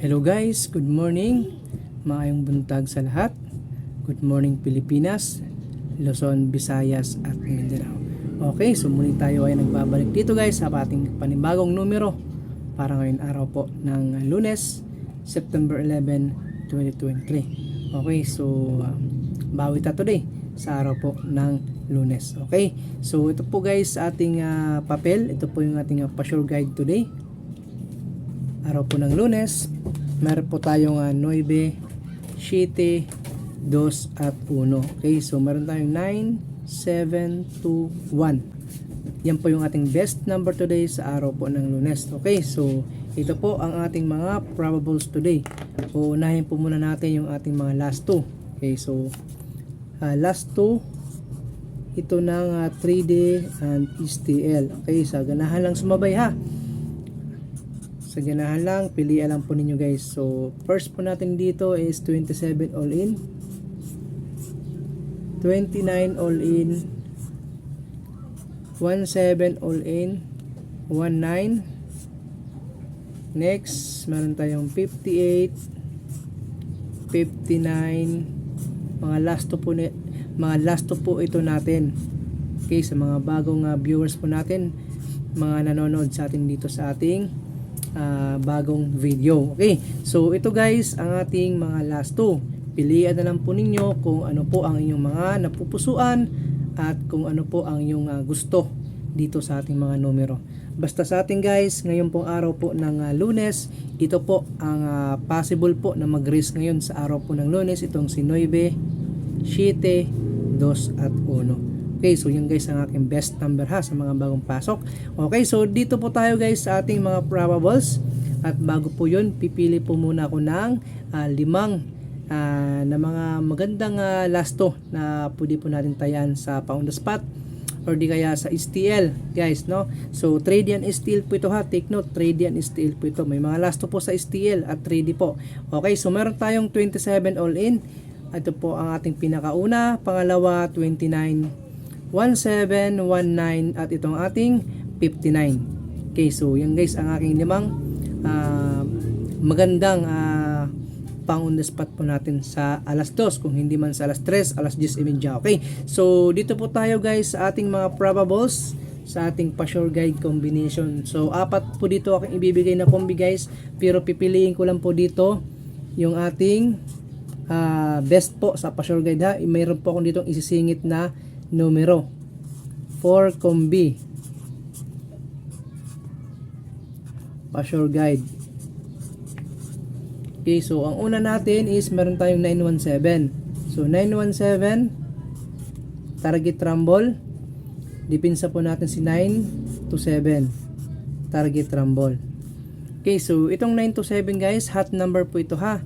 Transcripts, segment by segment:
Hello guys, good morning. Maayong buntag sa lahat. Good morning Pilipinas, Luzon, Visayas at Mindanao. Okay, so muli tayo ay nagbabalik dito guys sa ating panibagong numero para ngayon araw po ng lunes, September 11, 2023. Okay, so uh, bawi ta today sa araw po ng lunes. Okay, so ito po guys ating uh, papel. Ito po yung ating uh, pa-sure guide today araw po ng lunes, meron po tayong uh, 9, 7, 2 at 1. Okay, so meron tayong 9, 7, 2, 1. Yan po yung ating best number today sa araw po ng lunes. Okay, so ito po ang ating mga probables today. Uunahin po muna natin yung ating mga last two. Okay, so uh, last two ito ng uh, 3D and STL. Okay, sa ganahan lang sumabay ha sa ganahan lang, pilihan lang po ninyo guys. So, first po natin dito is 27 all in. 29 all in. 17 all in. 19. Next, meron tayong 58. 59. Mga last to po, ni- mga last to po ito natin. Okay, sa mga bagong uh, viewers po natin, mga nanonood sa atin dito sa ating uh, bagong video. Okay, so ito guys ang ating mga last two. Pilian na lang po ninyo kung ano po ang inyong mga napupusuan at kung ano po ang inyong uh, gusto dito sa ating mga numero. Basta sa ating guys, ngayon pong araw po ng uh, lunes, ito po ang uh, possible po na mag-risk ngayon sa araw po ng lunes, itong si 9, 7, 2 at 1. Okay, so yun guys ang aking best number ha sa mga bagong pasok. Okay, so dito po tayo guys sa ating mga probables. At bago po yun, pipili po muna ako ng uh, limang uh, na mga magandang uh, lasto na pwede po natin tayan sa pound the spot or di kaya sa STL guys no? So trade yan STL po ito ha. Take note trade yan STL po ito. May mga lasto po sa STL at 3D po. Okay so meron tayong 27 all in. Ito po ang ating pinakauna. Pangalawa 29 1719 at itong ating 59. Okay, so yan guys ang aking limang uh, magandang uh, pang on the spot po natin sa alas 2 kung hindi man sa alas 3, alas 10.30. Okay, so dito po tayo guys sa ating mga probables sa ating pa-sure guide combination. So apat po dito aking ibibigay na kombi guys pero pipiliin ko lang po dito yung ating uh, best po sa pa-sure guide ha. Mayroon po akong ditong isisingit na numero. For combi pa-sure guide. Okay so ang una natin is meron tayong 917 so 917 target rumble. Dipinsa po natin si 9 to 7 target rumble. Okay so itong 9 to 7 guys hot number po ito ha?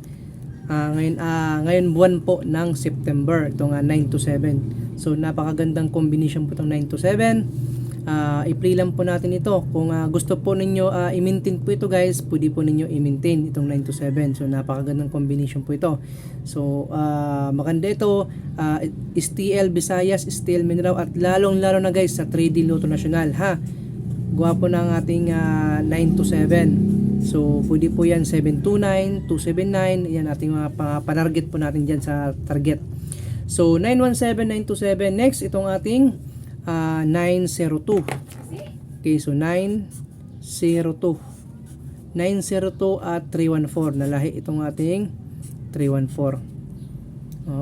Uh, ngayon, uh, ngayon buwan po ng September itong uh, 9 to 7 so napakagandang combination po itong 9 to 7 uh, i-play lang po natin ito. Kung uh, gusto po ninyo uh, i-maintain po ito guys pwede po ninyo i-maintain itong 9 to 7 so napakagandang combination po ito. So uh, maganda ito. Uh, STL Visayas STL Mindanao at lalong lalo na guys sa 3D Lotto National ha? Gwapo ng ating uh, 9 to 7 So, pwede po yan 729, 279. Yan ating mga panarget po natin dyan sa target. So, 917927. Next, itong ating uh, 902. Okay, so 902. 902 at 314. Nalahi itong ating 314.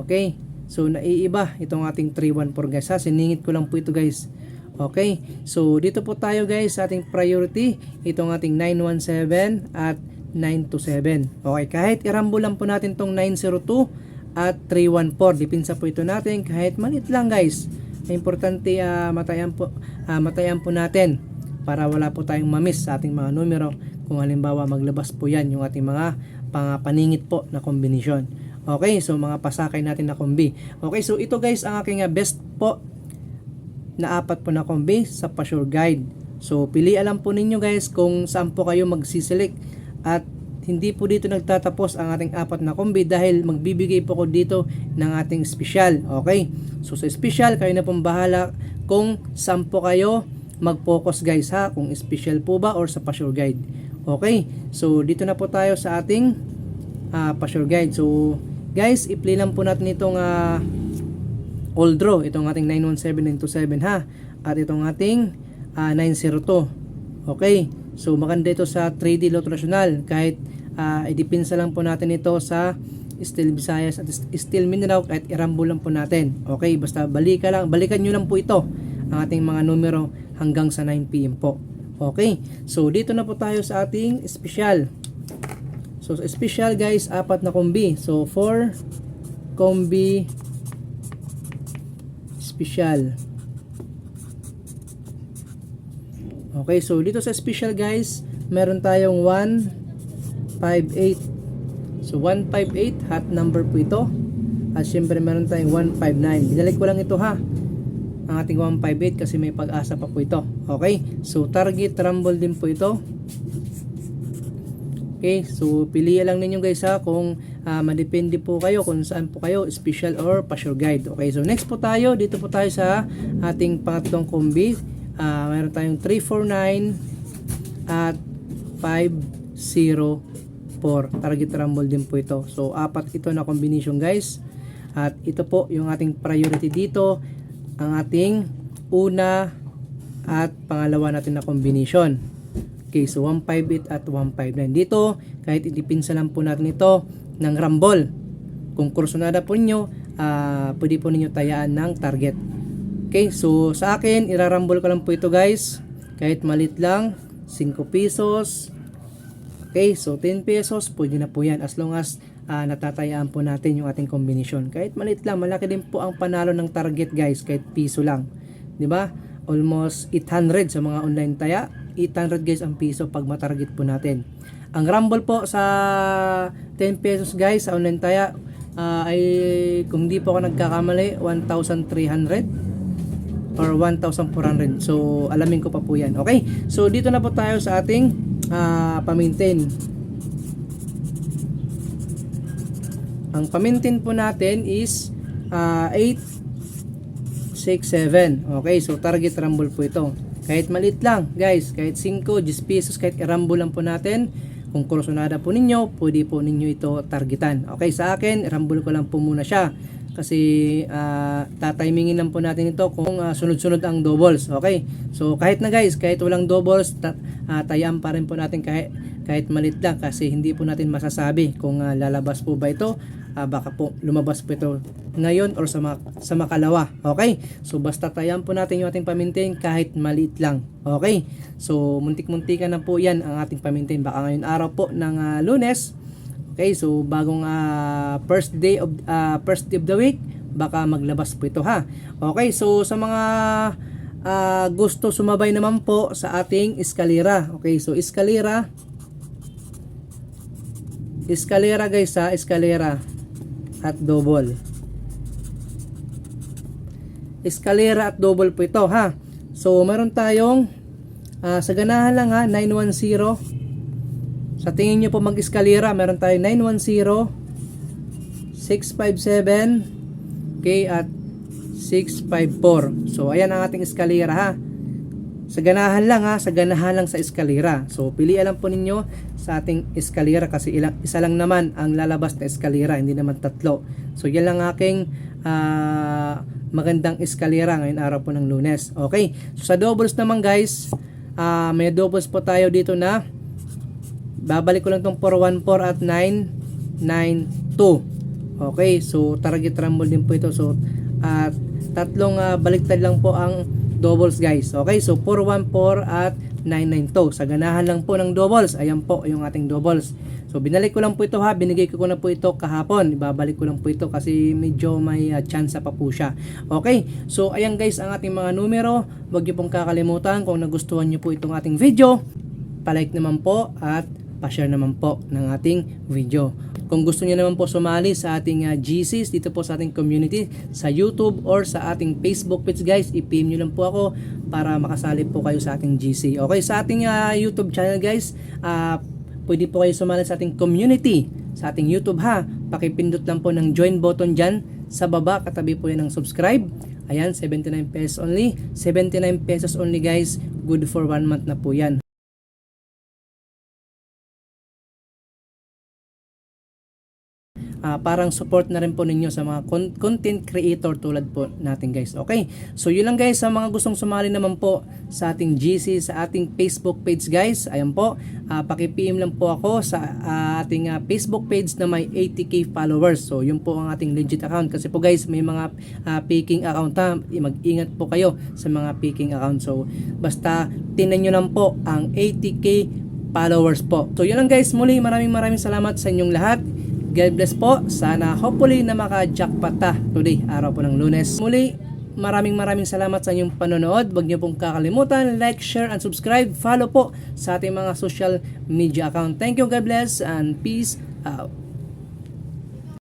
Okay. So, naiiba itong ating 314 guys. Ha? Siningit ko lang po ito guys. Okay, so dito po tayo guys sa ating priority, itong ating 917 at 927. Okay, kahit irambo lang po natin tong 902 at 314, dipinsa po ito natin kahit maliit lang guys. Importante uh, matayan po uh, matayan po natin para wala po tayong mamiss sa ating mga numero kung halimbawa maglabas po yan yung ating mga panganingit po na kombinasyon. Okay, so mga pasakay natin na kombi. Okay, so ito guys ang aking uh, best po na apat po na kombi sa pa-sure guide. So, pilian lang po ninyo guys kung saan po kayo magsiselect at hindi po dito nagtatapos ang ating apat na kombi dahil magbibigay po ko dito ng ating special. Okay? So, sa special, kayo na pong bahala kung saan po kayo mag-focus guys ha, kung special po ba or sa pa-sure guide. Okay, so dito na po tayo sa ating uh, pa-sure guide. So, guys, i-play lang po natin itong uh, all draw. Itong ating 917927 ha. At itong ating ah, 902. Okay, so maganda ito sa 3D Lotto National. Kahit uh, idipinsa lang po natin ito sa Steel Visayas at Steel Mindanao kahit irambo lang po natin. Okay, basta balikan lang, balikan nyo lang po ito ang ating mga numero hanggang sa 9pm po. Okay, so dito na po tayo sa ating special. So special guys, apat na kombi. So 4 kombi special. Okay, so dito sa special guys, meron tayong 158. So 158 hot number po ito. At syempre meron tayong 159. Binalik ko lang ito ha. Ang ating 158 kasi may pag-asa pa po ito. Okay, so target rumble din po ito. Okay, so pilihan lang ninyo guys ha kung uh, madepende po kayo kung saan po kayo, special or pa-sure guide. Okay, so next po tayo, dito po tayo sa ating pangatlong kombi. Uh, meron tayong 349 at 504. Target rumble din po ito. So apat ito na combination guys. At ito po yung ating priority dito, ang ating una at pangalawa natin na combination. Okay, so 158 at 159. Dito, kahit idipinsa lang po natin ito ng rumble. Kung kursunada po ninyo, uh, pwede po ninyo tayaan ng target. Okay, so sa akin, irarumble ko lang po ito guys. Kahit malit lang, 5 pesos. Okay, so 10 pesos, pwede na po yan. As long as uh, natatayaan po natin yung ating combination. Kahit malit lang, malaki din po ang panalo ng target guys, kahit piso lang. 'Di ba? Almost 800 sa mga online taya. 800 guys ang piso pag matarget po natin. Ang rumble po sa 10 pesos guys sa online taya uh, ay kung di po ako nagkakamali 1,300 or 1,400. So alamin ko pa po yan. Okay? So dito na po tayo sa ating uh, pamintain. Ang pamintin po natin is uh, 8, 6, 7. Okay, so target rumble po ito. Kahit maliit lang, guys, kahit 5, 10 pesos, kahit i-rumble lang po natin. Kung kursunada po ninyo, pwede po ninyo ito targetan. Okay, sa akin, rumble ko lang po muna siya. Kasi uh, tatimingin lang po natin ito kung uh, sunod-sunod ang doubles. Okay, so kahit na guys, kahit walang doubles, ta- uh, tayaan pa rin po natin kahit, kahit malit lang kasi hindi po natin masasabi kung uh, lalabas po ba ito uh, baka po lumabas po ito ngayon or sa, mak- sa makalawa. Okay? So basta tayan po natin yung ating pamintain kahit maliit lang. Okay? So muntik-muntikan na po yan ang ating pamintain. Baka ngayon araw po ng uh, lunes. Okay? So bagong uh, first day of uh, first day of the week baka maglabas po ito ha. Okay? So sa mga uh, gusto sumabay naman po sa ating eskalera. Okay? So eskalera eskalera guys ha, eskalera at double. Eskalera at double po ito ha. So meron tayong uh, sa ganahan lang ha 910. Sa tingin niyo po mag-eskalera, meron tayong 910 657 okay at 654. So ayan ang ating eskalera ha. Sa ganahan lang ha, sa ganahan lang sa eskalera. So pilian lang po ninyo sa ating eskalera kasi ilang, isa lang naman ang lalabas na eskalera, hindi naman tatlo. So yan lang aking uh, magandang eskalera ngayon araw po ng lunes. Okay, so sa doubles naman guys, uh, may doubles po tayo dito na babalik ko lang tong 414 at 992. Okay, so target rumble din po ito. So at tatlong uh, baliktad lang po ang doubles guys. Okay, so 414 at 992. Sa ganahan lang po ng doubles, ayan po yung ating doubles. So binalik ko lang po ito ha, binigay ko na po ito kahapon. Ibabalik ko lang po ito kasi medyo may uh, chance pa po siya. Okay, so ayan guys ang ating mga numero. Huwag niyo pong kakalimutan kung nagustuhan niyo po itong ating video. Palike naman po at pa-share naman po ng ating video. Kung gusto niyo naman po sumali sa ating uh, GCs dito po sa ating community sa YouTube or sa ating Facebook page guys, i-PM niyo lang po ako para makasali po kayo sa ating GC. Okay, sa ating uh, YouTube channel guys, uh, pwede po kayo sumali sa ating community sa ating YouTube ha. Pakipindot lang po ng join button dyan sa baba katabi po yan ng subscribe. Ayan, 79 pesos only. 79 pesos only guys. Good for one month na po yan. Ah, parang support na rin po ninyo sa mga con- content creator tulad po natin guys. Okay? So yun lang guys sa mga gustong sumali naman po sa ating GC, sa ating Facebook page guys. Ayan po, ah, paki-PM lang po ako sa ah, ating ah, Facebook page na may 80k followers. So yun po ang ating legit account kasi po guys may mga ah, faking account ha. Mag-ingat po kayo sa mga faking account. So basta tinan nyo lang po ang 80k followers po. So yun lang guys, muli maraming maraming salamat sa inyong lahat. God bless po. Sana hopefully na maka-jackpot ta today, araw po ng lunes. Muli, maraming maraming salamat sa inyong panonood. Huwag niyo pong kakalimutan, like, share, and subscribe. Follow po sa ating mga social media account. Thank you, God bless, and peace out.